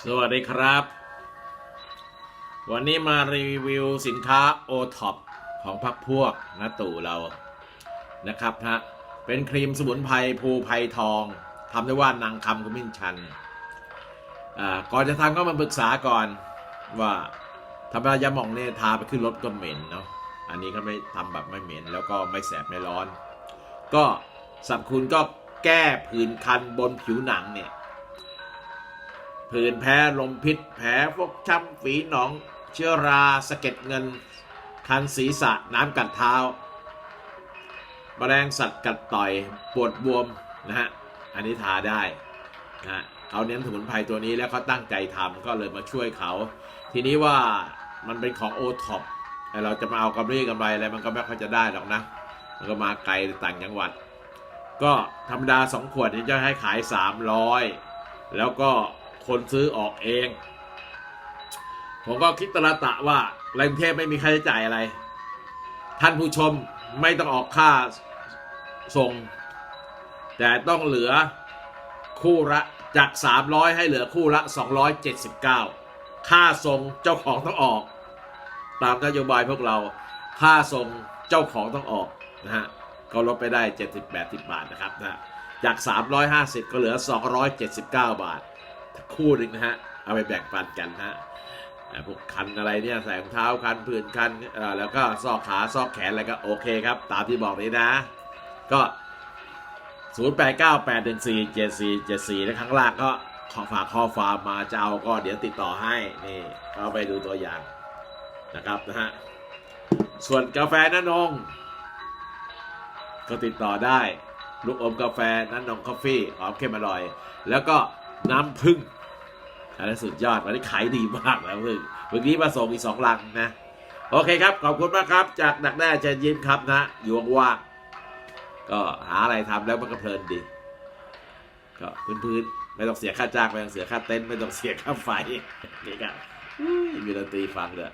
สวัสดีครับ วันนี้มารีวิวสินค้าโอท็อปของพักพวกนะตู่เรานะครับฮะเป็นครีมสมุนไพรภูไพรทองทำด้วยว่านางคำขมิ้นชันอ่าก่อนจะทำก็มาปรึกษาก่อนว่าธรรมดายาหม่องเนี่ยทาไปขึ้นรถก็เหม็นเนาะอันนี้ก็ไม่ทำแบบไม่เหม็น แล้วก็ไม่แสบไม่ร้อน ก็สรรคุณก็แก้ผื่นคันบนผิวหนังเนี่ย ผื่นแพ้ลมพิษ แผลฟกช้ำฝีหนอง เชื้อราสะเก็ดเงิน คันศีรษะน้ำกัดเท้าแมลงสัตว์กัดต่อยปวดบวมนะฮะอันนี้ทาได้นะเขาเน้นสมุนไพรตัวนี้แล้วเขาตั้งใจทำก็เลยมาช่วยเขา ทีนี้ว่ามันเป็นของโอท็อปแต่เราจะมาเอากำไรกำไรอะไรมันก็ไม่ค่อยจะได้หรอกนะ มันก็มาไกลต่างจังหวัด ก็ธรรมดาสองขวดนี้จะให้ขาย 300 แล้วก็ คนซื้อออกเอง ผมก็คิดตระตะว่าในกรุงเทพไม่มีค่าใช้จ่ายอะไร ท่านผู้ชมไม่ต้องออกค่าส่ง แต่ต้องเหลือคู่ละจาก 300 ให้เหลือคู่ละ 279 ค่าส่งเจ้าของต้องออก ตามนโยบายพวกเราค่าส่งเจ้าของต้องออกนะฮะก็ลดไปได้ 70 80 บาทนะครับนะจาก 350 ก็เหลือ 279 บาท คู่หนึ่งนะฮะ เอาไปแบ่งปันกันฮะพวกคันอะไรเนี่ยใส่รองเท้าคันผื่นคันแล้วก็ซอกขาซอกแขนอะไรก็โอเคครับ ตามที่บอกนี้นะ ก็ 0898147474 และครั้งล่างก็ขอฝากข้อความมาจะเอาก็เดี๋ยวติดต่อให้นี่ก็ไปดูตัวอย่างนะครับนะฮะส่วนกาแฟน้านงก็ติดต่อได้ ลูกอมกาแฟน้านงคอฟฟี่หอมเข้มอร่อย แล้วก็ น้ำพึ่งอันนี้สุดยอดวันนี้ขายดีมากนะพึ่งเมื่อกี้มาส่งอีกสองลังนะ โอเคครับ ขอบคุณมากครับ จากดักแด้เชิญยิ้มครับนะอยู่ว่างก็หาอะไรทำแล้วมันก็เพลินดี ก็พื้นๆไม่ต้องเสียค่าจ้างไม่ต้องเสียค่าเต้นไม่ต้องเสียค่าไฟนี่กับมีดนตรีฟังเลย